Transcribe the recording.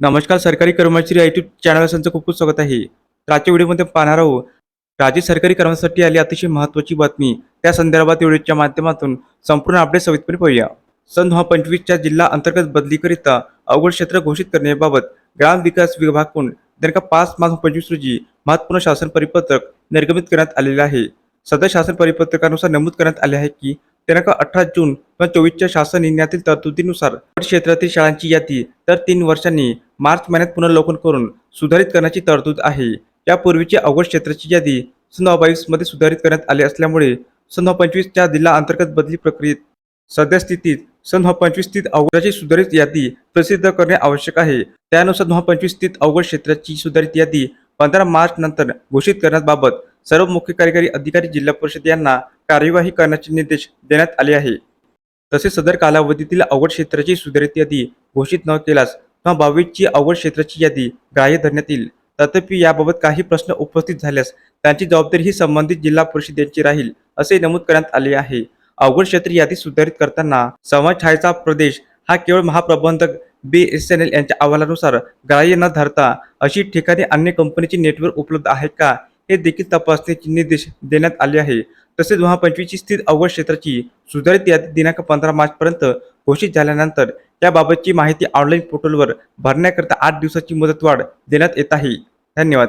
नमस्कार सरकारी कर्मचारी आय चॅनल तुमचं खूप खूप स्वागत आहे. तर आजच्या व्हिडिओमध्ये पाहणार आहोत राज्य सरकारी कर्मचाऱ्यांसाठी आली अतिशय महत्त्वाची बातमी. त्या संदर्भात व्हिडिओच्या माध्यमातून संपूर्ण अपडेट सविस्तरपणे पाहूया. सन दोन पंचवीसच्या जिल्हा अंतर्गत बदलीकरिता अवघड क्षेत्र घोषित करण्याबाबत ग्रामविकास विभागाकडून दिनांक पाच मार्च पंचवीस रोजी महत्त्वपूर्ण शासन परिपत्रक निर्गमित करण्यात आलेले आहे. सदर शासन परिपत्रकानुसार नमूद करण्यात आले आहे की दिनांक अठरा जून दोन चोवीसच्या शासन निर्णयातील तरतुदीनुसार क्षेत्रातील शाळांची यादी तर तीन वर्षांनी मार्च महिन्यात पुनर्लोकन करून सुधारित करण्याची तरतूद आहे. यापूर्वीची अवघड क्षेत्राची यादी सन दोन बावीसमध्ये सुधारित करण्यात आली असल्यामुळे सन पंचवीसच्या जिल्हा अंतर्गत बदली प्रक्रियेत सद्यस्थितीत सन पंचवीस स्थित अवघडाची सुधारित यादी प्रसिद्ध करणे आवश्यक आहे. त्यानुसार पंचवीस स्थित अवघड क्षेत्राची सुधारित यादी पंधरा मार्च नंतर घोषित करण्याबाबत सर्व मुख्य कार्यकारी अधिकारी जिल्हा परिषद यांना कार्यवाही करण्याचे निर्देश देण्यात आले आहे. तसेच सदर कालावधीतील अवघड क्षेत्राची सुधारित यादी घोषित न केल्यास किंवा बावीसची अवघड क्षेत्राची यादी ग्राह्य धरण्यात येईल. तथापि याबाबत काही प्रश्न उपस्थित झाल्यास त्यांची जबाबदारी ही संबंधित जिल्हा परिषद यांची राहील असे नमूद करण्यात आले आहे. अवघड क्षेत्र यादी सुधारित करताना समाज छायेचा प्रदेश हा केवळ महाप्रबंधक बी एस एन एल यांच्या अहवालानुसार ग्राह्य न धरता अशी ठिकाणी अन्य कंपनीचे नेटवर्क उपलब्ध आहे का? हे देखील तपासण्याचे निर्देश देण्यात आले आहे. तसेच महापंचवीची पंचवीसची स्थित अवघड क्षेत्राची सुधारित यादी दिनांक पंधरा मार्चपर्यंत घोषित झाल्यानंतर त्याबाबतची माहिती ऑनलाईन पोर्टलवर भरण्याकरिता आठ दिवसाची मुदतवाढ देण्यात येत आहे. धन्यवाद.